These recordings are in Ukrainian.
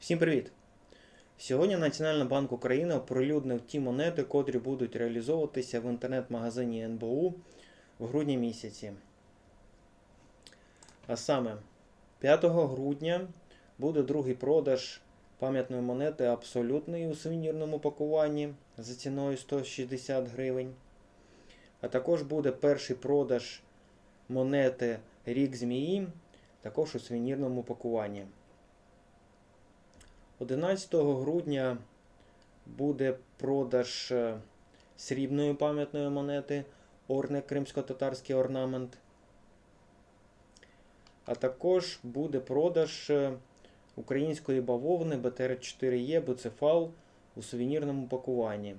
Всім привіт! Сьогодні Національний банк України оприлюднив ті монети, котрі будуть реалізовуватися в інтернет-магазині НБУ в грудні місяці. А саме 5 грудня буде другий продаж пам'ятної монети абсолютної у сувенірному пакуванні за ціною 160 гривень. А також буде перший продаж монети Рік Змії, також у сувенірному пакуванні. 11 грудня буде продаж е, срібної пам'ятної монети Орник Кримсько-татарський орнамент. А також буде продаж е, української бавовни БТР-4Е Буцефал у сувенірному пакуванні.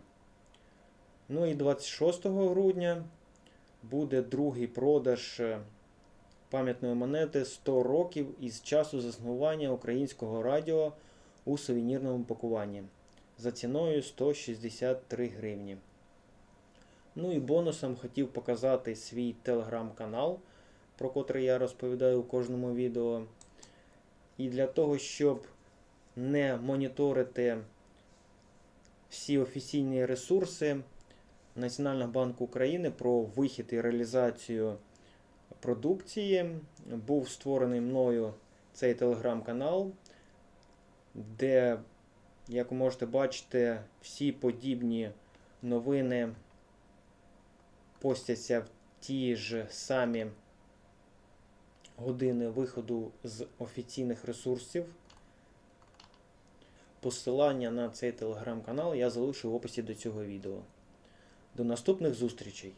Ну і 26 грудня буде другий продаж е, пам'ятної монети 100 років із часу заснування українського радіо у сувенірному пакуванні за ціною 163 гривні. Ну і бонусом хотів показати свій телеграм-канал, про котрий я розповідаю у кожному відео. І для того, щоб не моніторити всі офіційні ресурси Національного банку України про вихід і реалізацію продукції, був створений мною цей телеграм-канал де, як ви можете бачити, всі подібні новини постяться в ті ж самі години виходу з офіційних ресурсів. Посилання на цей телеграм-канал я залишу в описі до цього відео. До наступних зустрічей!